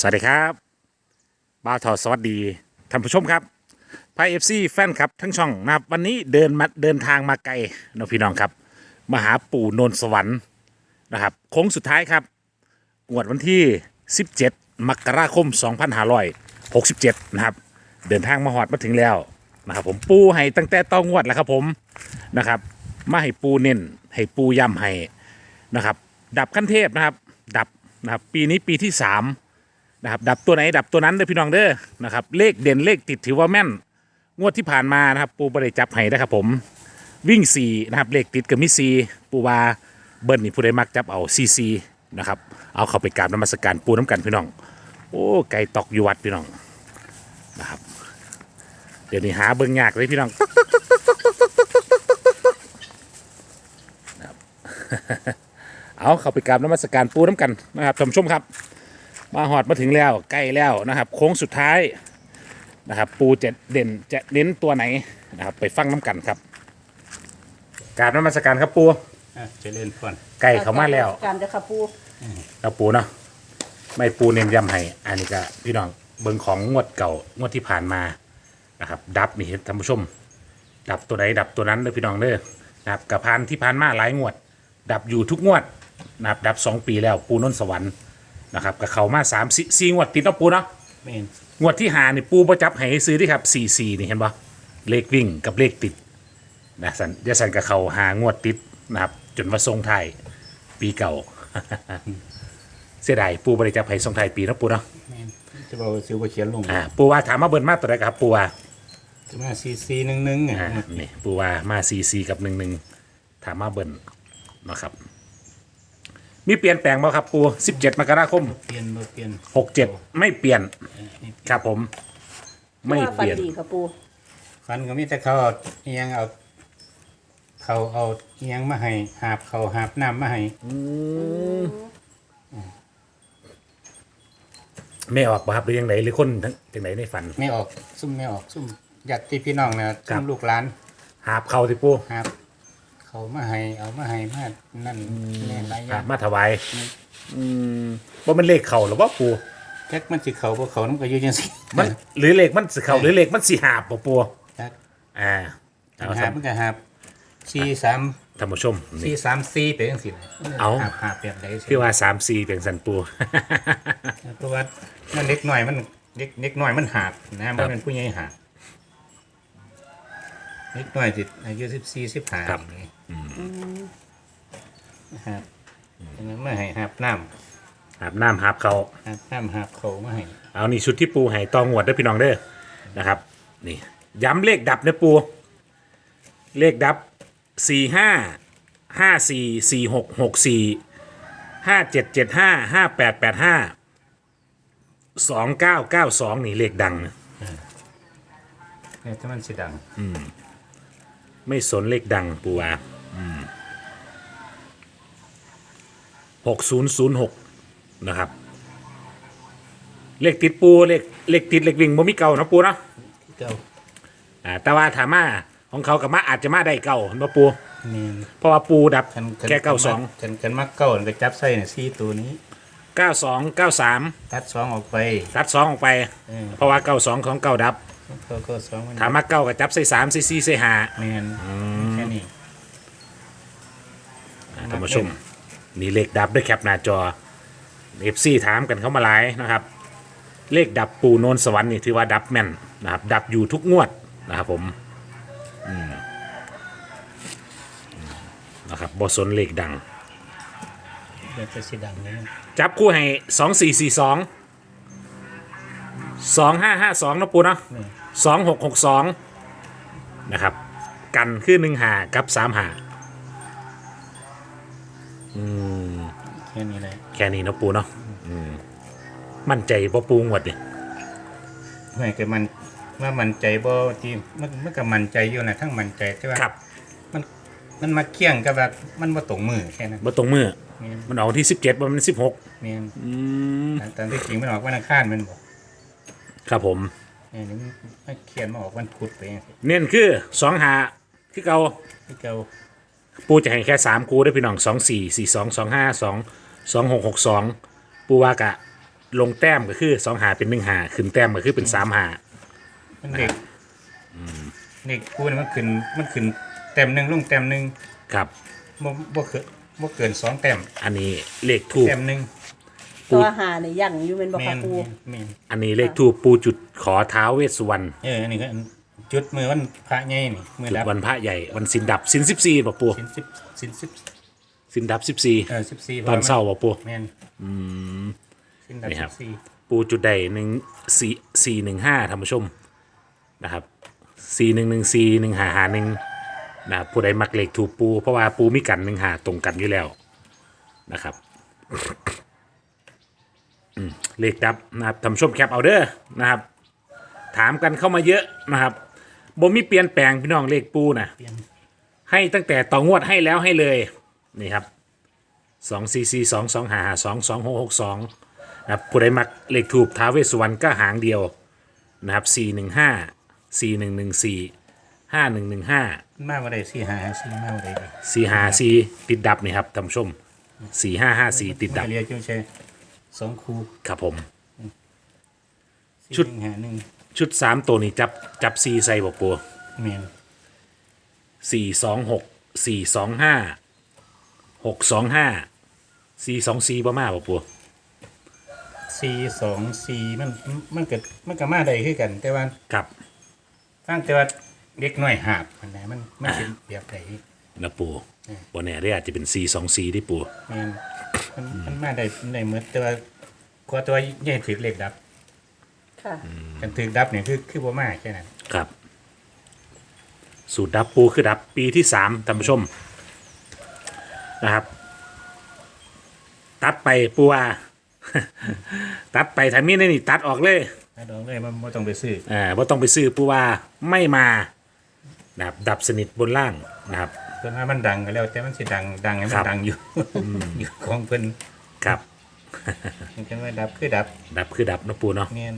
สวัสดีครับบ้าทอสวัสดีท่านผู้ชมครับพายเอฟซีแฟนครับทั้งช่องนะครับวันนี้เดินมาเดินทางมาไกลนะพี่น้องครับมาหาปู่นนสวรรค์นะครับโค้งสุดท้ายครับงวดวันที่ 17 มกราคม 2567 นะครับ เดินทางมาหอดมาถึงแล้วนะครับผมปูให้ตั้งแต่ต้องวดแล้วครับผมนะครับมาให้ปูเน้นให้ปูย้ำให้นะครับ ดับขั้นเทพนะครับ ดับนะครับปีนี้ปีที่สาม นะครับดับตัวไหนดับตัวนั้นเด้อพี่น้องเด้อนะครับเลขเด่นเลขติดถือว่าแม่น งวดที่ผ่านมานะครับปูบริจับให้นะครับผมวิ่งสี่นะครับเลขติดกับมิซีปูวาเบิ้ลนี่ผู้ใดมักจับเอาซีซีนะครับเอาเข้าไปกราบนมัสการปูน้ำกันพี่น้อง โอ้ไก่ตอกอยู่วัดพี่น้องนะครับเดี๋ยวนี้หาเบิ้งยากเลยพี่น้องนะครับเอาเข้าไปกราบนมัสการปูน้ำกันนะครับท่านผู้ชมครับ มาหอดมาถึงแล้วใกล้แล้วนะครับ โค้งสุดท้ายนะครับ ปูจะเด่นจะเน้นตัวไหนนะครับ ไปฟังน้ำกันครับการนมัสการครับปูอะเจริญพรไก่เขามาแล้วการจะขับปูแล้วปูเนาะไม่ปูเน้นย้ำให้อันนี้ก็พี่น้องเบิ่งของงวดเก่างวดที่ผ่านมานะครับ ดับนี่ท่านผู้ชม ดับตัวไหนดับตัวนั้นเลยพี่น้องเด้อนะครับกับพานที่ผ่านมาหลายงวด ดับอยู่ทุกงวดนะครับดับสองปีแล้วปูนนท์สวรรค์ นะครับกับเขามาสามสี่สี่งวดติดเนาะปูเนาะเมนงวดที่หานี่ปูประจับให้ซื้อที่ครับสี่สี่นี่เห็นปะเลขวิ่งกับเลขติดนะสันยาสันกับเขาหางวดติดนะครับ จนมาทรงไทายปีเก่า เสียดายปูบริจับให้ทรงไทายปีเนาะปูเนาะเมนจะบอกว่าซื้อว่าเขียนลงอ่าปูว่าถามมาเบิร์นมาตัวใดครับปูว่า จะมาซีซีหนึ่งหนึ่งอะอ่านี่ปูว่ามาสี่สี่กับหนึ่งหนึ่งถามมาเบิร์นนะครับ มีเปลี่ยนแปลงบ่ครับปูสิบเจ็ดมกราคมเปลี่ยนบ่เปลี่ยนหกเจ็ดไม่เปลี่ยนเออนี่ครับผม ไม่เปลี่ยนว่าฟัดีขับปูฟันก็มีแต่เขาเอาเอียงเอา เขาเอาเอียงมาให้หาบเขาหาบน้ำมาให้ไม่ออกบ่ครับหรือยังไงหรือคนทั้งจังไหนในฝัน ไม่ออกซุ่มไม่ออกซุ่มญาติพี่น้องนะครัซุ่บมลูกหลาน หาบเขาสิปูหาบ เขามาให้เอามาให้มานั่นแน่หลายอหาย่าบงมาถวาย อืมว่ามันเลขเข่าหรือว่าปูแจ็คมันสิเขาบ่เขาน้ำก็อยู่จังซี่มันหรือเลขมันสิเข่าหรือเลขมันสิหาบบ่ปูจักอ่าเอาหาครับบมันก็หาบสี่สามท่านผู้ชมสี่นี่สามสี่เป็นจังซี่เอา หาบหาบแบบใดสิ คือว่าสามสี่เป็นสันปู เพราะว่ามันเล็กหน่อยมันเล็กเล็กหน่อยมันหาบนะมันเป็นผู้ใหญ่หาบเล็กหน่อยสิอายุสิบสี่สิบห้าครับนี่หาบ อันนั้นมาให้หาบน้หาบน้ำหาบเขาำหาบน้ำหาบเขามาให้เอานี่ชุดที่ปูให้ตองวดเด้อพี่น้องเด้อนะครับ นี่ ย้ำเลขดับเด้อปู เลขดับสี่ห้าห้าสี่สี่หกหกสี่ห้าเจ็ดเจ็ดห้าห้าแปดแปดห้าสองเก้าเก้าสองนี่เลขดังเนี่ยถ้ามันสิดัง ไม่สนเลขดังปูว่าหกศูนย์ศูนย์หกนะครับ เลขติดปูเลขเลขติดเลขวิ่งบ่มีเก่านะปูเนาะเก้าอ่าแต่ว่าถามมาของเขากับมาอาจจะมาได้เก่าเนาะปูนี่เพราะว่าปูดับคันแค่เก้าสองกันกันมักเก้าก็จับใส่เนี่ยสี่ตัวนี้เก้าสองเก้าสามตัดสองออกไป ตัดสองออกไปเออเพราะว่าเก้าสองของเก้าดับ เก้าเก้าสองมันถามมาเก้ากับจับใส่สามใส่สี่ใส่ห้า แมนแค่นี้อ่าท่านผู้ชมนี่เลขดับด้วยแคปหน้าจอเอฟซีถามกันเข้ามาหลายนะครับ เลขดับปูโนนสวรรค์นี่ถือว่าดับแม่นนะครับ ดับอยู่ทุกงวดนะครับผมอืมนะครับบสนเลขดัง เดี๋ยวจะสิดังนี้จับคู่ให้สองสี่สี่สอง สองห้าห้าสองนะปูเนาะนี่สองหกหกสองนะครับ กันคือหนึ่งหากับสามหาอืมแค่นี้เลยแค่นี้เนาะปูเนาะอืมมั่นใจปะปูงวดเนี่ยไม่ก็มันว่ามันใจบ่ที่มันมันก็มันใจอยู่นะทั้งมันใจแต่ว่าครับ มันมันมาเคี่ยงกับแบบมันบ่ตรงมือแค่นั้นบ่ตรงมือแม่นมันออกที่สิบเจ็ดมันสิบหกแม่นอืมตอนที่จริงมันออกวันอังคารมันบอก ครับผม นี่นี่มันเขียนมาออกวันพุธไปจังซี่เน้นคือสองหาคือเก่าที่เก่าปูจะให้แค่สามคูได้อพี่น้องสองสี่สี่สองสองห้าสองสองหกหกสองปูว่ากะลงแต้มก็คือสองหาเป็นหนึ่งหาขึ้นแต้มก็คือเป็นสามหามันเด็กเด็กกูนี่มันขึ้นมันขึ้นแต้มหนึ่งลงแต้มหนึ่งครับบ่บ่เกินบ่เกินสองแต้มอันนี้เลขทูบแต้มหนึ่ง ตัวหาเนี่ยยังอยู่เป็นบอกแม่ค่ะนครูแม่นอันนี้เลขทูบปูจุดขอท้าวเวสสุวรรณเอออันนี้ก็อันจุดมือวันพระใหญ่นี่มือจุดดับวันพระใหญ่วันสินดับสินสิบสี่ป่ะปูสินสิบสินสิบสินดับสิบสี่เออสิบสี่ตอนเศร้าป่ะปู แม่นสินดับนี่คสิรับบสี่ปูจุดใดหนึ่งสี่สี่หนึ่งห้าท่านผู้ชมนะครับสี่หนึ่งหนึ่งสี่หนึ่งหาหาหนึ่งนะครับผู้ใดมักเลขถูกปู เพราะว่าปูมีกันหนึ่งหาตรงกันอยู่แล้วนะครับอืม เลขดับนะครับท่านผู้ชมแคปเอาเด้อนะครับ ถามกันเข้ามาเยอะนะครับบ่มีเปลี่ยนแปลงพี่น้องเลขปูนะเปลี่ยนให้ตั้งแต่ต่องวดให้แล้วให้เลยนี่ครับสองซีซีสองสองหาสองสองหกหกสองนะครับผู้ใดมักเลขถูกท้าวเวสสุวรรณก็หางเดียวนะครับสี่หนึ่งห้าสี่หนึ่งหนึ่งสี่ห้าหนึ่งหนึ่งห้ามันมาบ่ได้สี่หาสี่มาบ่ได้เลยสี่หาสี่ติดดับนี่ครับท่านผู้ชมสี่ห้าห้าสี่ติดดับมันก็เรียกจุใช่ สองคูครับผมสี่ชุดหนึ่งหาหนึ่งชุดสามตัวนี้จับจับซีใส่บอกปัวแม่นสี่สองหกสี่สองห้าหกสองห้าสี่สองสี่ประมาบอกปัวสี่สองสี่มันมันก็มันก็มาได้คือกัน แต่ว่าครับฟังแต่ว่าเด็กน้อยหาบมันไหนมันมันเป็นแบบไหน นะปูอืม วันนี้ได้อาจจะเป็น C 2 C ได้ปูแม่น มันมันมาได้มันได้เหมือนแต่ว่าขอตัวใหญ่ถือเลขดับค่ะ กันถือดับเนี่ยคือคือบ่มาแค่นั้นครับ สูตรดับปูคือดับปีที่สามท่านผู้ชม นะครับ ตัดไปปูว่า ตัดไปทามีนี่นี่ตัดออกเลยถ้าดอกเลยมันบ่ต้องไปซื้ออ่าว่าต้องไปซื้อปูว่าไม่มานะครับดับสนิทบนล่างนะครับเพิ่นว่ามันดังก็แล้ว แต่มันสิดังดังให้มัครันบ ดังอยู่อยู่ของเพิ่นครับ มันกันว่าดับคือดับดับคือดับนะปูเนาะแม่น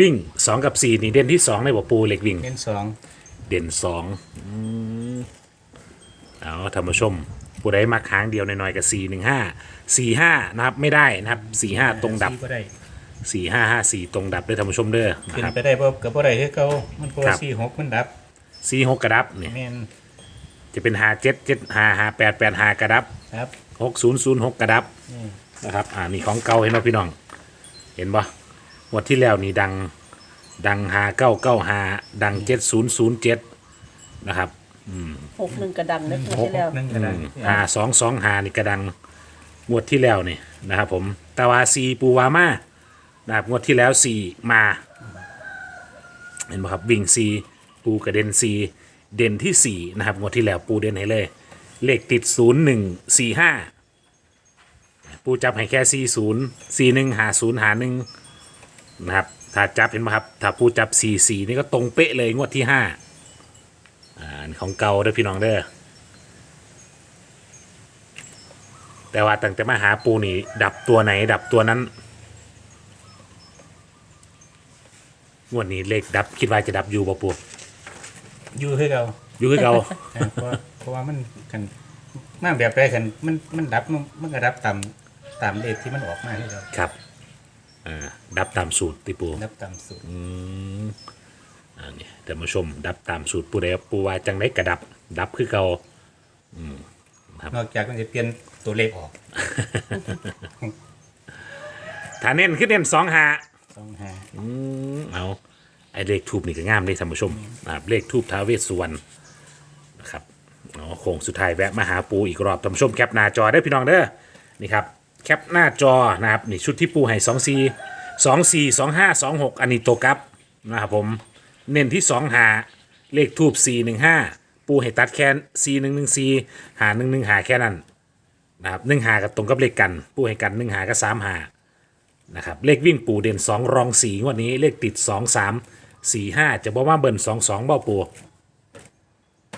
วิ่งสองกับสี่นี่เด่นที่สองในบ่ปูเหล็กวิ่ง เน้นสองเด่นสองอืมเอาท่านผู้ชม ผู้ใดมาค้างเดียวหน่อยๆกับสี่หนึ่งห้าสี่ห้านะครับ ไม่ได้นะครับสี่ห้าตรงดับสี่บ่ได้สี่ห้าห้าสี่ตรงดับด้วยท่านผู้ชมเด้อนะขึ้นครับ ไปได้บ่ก็บ่ได้คือเก่ามันเพราะครัว่าบสี่หกมันดับสี่หกกระดับเนี่ย แม่น จะเป็นหาเจ็ดเจ็ดหาหาแปดแปดหากระดับครับหกศูนย์ศูนย์หกกระดับอืมนะครับอ่านี่ของเก่าเห็นไหมพี่น้อง เห็นปะงวดที่แล้วนี่ดังดังหาเก้าเก้าหาดังเจ็ดศูนย์ศูนย์เจ็ดนะครับหกหนึ่งกระดังเล็กหน้อยกแล้วหนึงก็ได้หาสองสองหานี่กระดังงวดที่แล้วนี่นะครับผมตาวาซีปูวามานะครับงวดที่แล้วสี่มา เห็นไหมครับวิ่งซีปูกระเด็นซี เด่นที่สี่นะครับ งวดที่แล้วปูเด่นให้เลย เลขติดศูนย์หนึ่งสี่ห้าปูจับให้แค่สี่ศูนย์สี่หนึ่งหาศูนย์หาหนึ่งนะครับ ถ้าจับเห็นไหมครับ ถ้าปูจับสี่สี่นี่ก็ตรงเป๊ะเลยงวดที่ห้าอ่าอันของเก่าเด้อพี่น้องเด้อ แต่ว่าตั้งแต่มาหาปูนี่ ดับตัวไหนดับตัวนั้น งวดนี้เลขดับคิดว่าจะดับอยู่บ่ปู อยู่คือเก่าอยู่คือเก่าอ่าเพราะเพราะว่ามันกันมาแบบใดกันมันมันดับมันมันก็ดับตามตามเลขที่มันออกมาให้เราครับอ่าดับตามสูตรติปูดับตามสูตรอืมอันนี้ท่านผู้ชม ดับตามสูตรปูได้ปูว่าจังได้กระดับ ดับคือเก่านอกจากมันจะเปลี่ยนตัวเลขออกถ้าเน้นคือเน้นสองหา สองห้า อืมเอา ไอเลขทูบนี่ก็งามเลยท่านผู้ชมนะครับเลขทูบท้าวเวสสุวรรณนะครับเอาโค้งสุดท้ายแวะมาหาปูอีกรอบท่านผู้ชมแคปหน้าจอได้อพี่น้องเด้อนี่ครับแคปหน้าจอนะครับนี่ชุดที่ปูให้สองสี่สองสี่สองห้าสองหกอันนี้ตัวกลับนะครับผมเน้นที่สองหาเลขทูบสี่หนึ่งห้าปูให้ตัดแค่สี่หนึ่งหนึ่งสี่หาหนึ่งหนึ่งหาแค่นั้นนะครับหนึ่งหากับตรงกับเลขกัน ปูให้กันหนึ่งหากับสามหานะครับเลขวิ่งปูเด่น2รองสีงวดนี้เลขติด2 3 4 5จะบอกว่าเบิ่น2 2เบ้าปู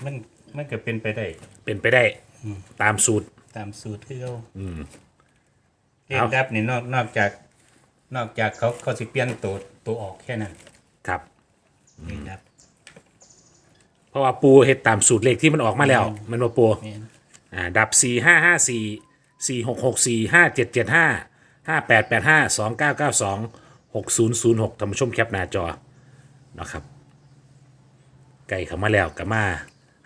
มันมันก็เป็นไปได้ เป็นไปได้ตามสูตร ตามสูตรที่เขาเลเอาขดับนี่นอกนอกจาก นอกจากเขาเขาสิเปลี่ยนตัวตัวออกแค่นั้นครับเลขดับ เพราะว่าปูเฮ็ดตามสูตรเลขที่มันออกมาแล้ว มันว่าปูแม่นอ่าดับ4 5 5 4 4 6 6 4 5 7 7 5ห้าแปดแปดห้าสองเก้าเก้าสองหกศูนย์ศูนย์หกท่านผู้ชมแคปหน้าจอ นะครับไก่เข้ามาแล้วก็มา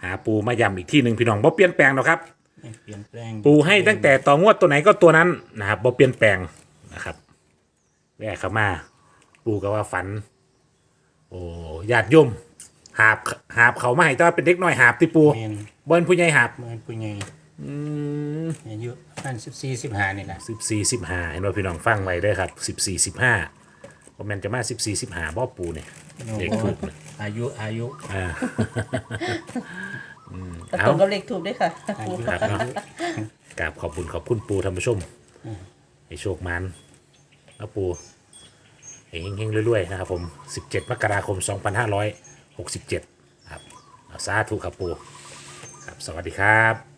หาปูมาย้ำอีกที่หนึ่งพี่น้องบ่เปลี่ยนแปลงหรอกครับ ไม่เปลี่ยนแปลงปูให้ตั้งแต่ต่องวดตัวไหนก็ตัวนั้นนะครับบ่เปลี่ยนแปลงนะครับแวะเข้ามา ปูก็ว่าฝัน โอ้ญาติโยมหาบหาบเขามาให้แต่ว่าเป็นเด็กน้อยหาบที่ปูเมนบนผู้ใหญ่หาบเมื่อผู้ใหญ่อายุท่านสิบสี่สิบห้านี่แหละ สิบสี่สิบห้าเห็นว่าพี่น้องฟังไว้เด้วยครับสิบสี่สิบห้า คอมเมนจะมาสิบสี่สิบห้าบ่ปูเนี่ยเด็กถูกนะอายุอายุอ่า แต่เอาตรงกับเลขถูกด้วยค่ะ อายุครับเนาะกราบขอบคุณขอบคุณปูท่านผู้ชมให้โชคมันแล้วปูเฮงๆเรื่อยๆนะครับผม 17 มกราคม 2567 ครับเอาสาธุครับปูครับ สวัสดีครับ